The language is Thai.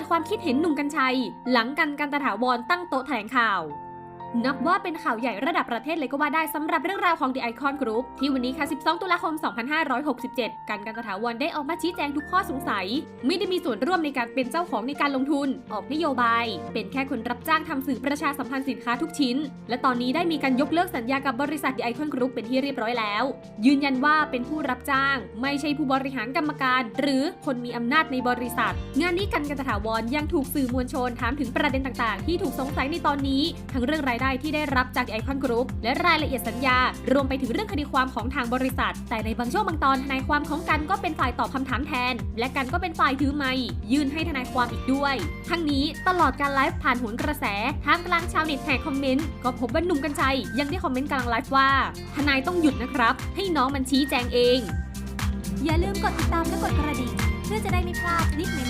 ดความคิดเห็นหนุ่มกัญชัย หลังกันกันตถาวรตั้งโต๊ะแถลงข่าว นับว่าเป็นข่าวใหญ่ระดับประเทศเลยก็ว่าได้สำหรับเรื่องราวของ The Icon Group ที่วันนี้ค่ะ 12 ตุลาคม 2567กันกันตถาวรได้ออกมาชี้แจงทุกข้อสงสัย ไม่ได้มีส่วนร่วมในการเป็นเจ้าของในการลงทุน ออกนโยบาย เป็นแค่คนรับจ้างทำสื่อประชาสัมพันธ์สินค้าทุกชิ้น และตอนนี้ได้มีการยกเลิกสัญญากับบริษัท The Icon Group เป็นที่เรียบร้อยแล้ว ยืนยันว่าเป็นผู้รับจ้าง ไม่ใช่ผู้บริหารกรรมการ หรือคนมีอำนาจในบริษัท งานนี้กันกันตถาวรยังถูกสื่อมวลชนถามถึงประเด็นต่างๆ ที่ถูกสงสัยในตอนนี้ทั้งเรื่องรายได้ที่ได้รับจากไอคอนกรุ๊ปและรายละเอียดสัญญา รวมไปถึงเรื่องคดีความของทางบริษัท แต่ในบางช่วงบางตอนทนายความของกันก็เป็นฝ่ายตอบคำถามแทน และกันก็เป็นฝ่ายถือไมค์ยื่นให้ทนายความอีกด้วย ทั้งนี้ตลอดการไลฟ์ผ่านโหนกระแสท่ามกลางชาวเน็ตแห่คอมเมนต์ก็พบว่าหนุ่มกัญชัยยังได้คอมเมนต์กลางไลฟ์ว่า ทนายต้องหยุดนะครับ ให้น้องมันชี้แจงเอง อย่าลืมกดติดตามและกดกระดิ่งเพื่อจะได้ไม่พลาดคลิปใหม่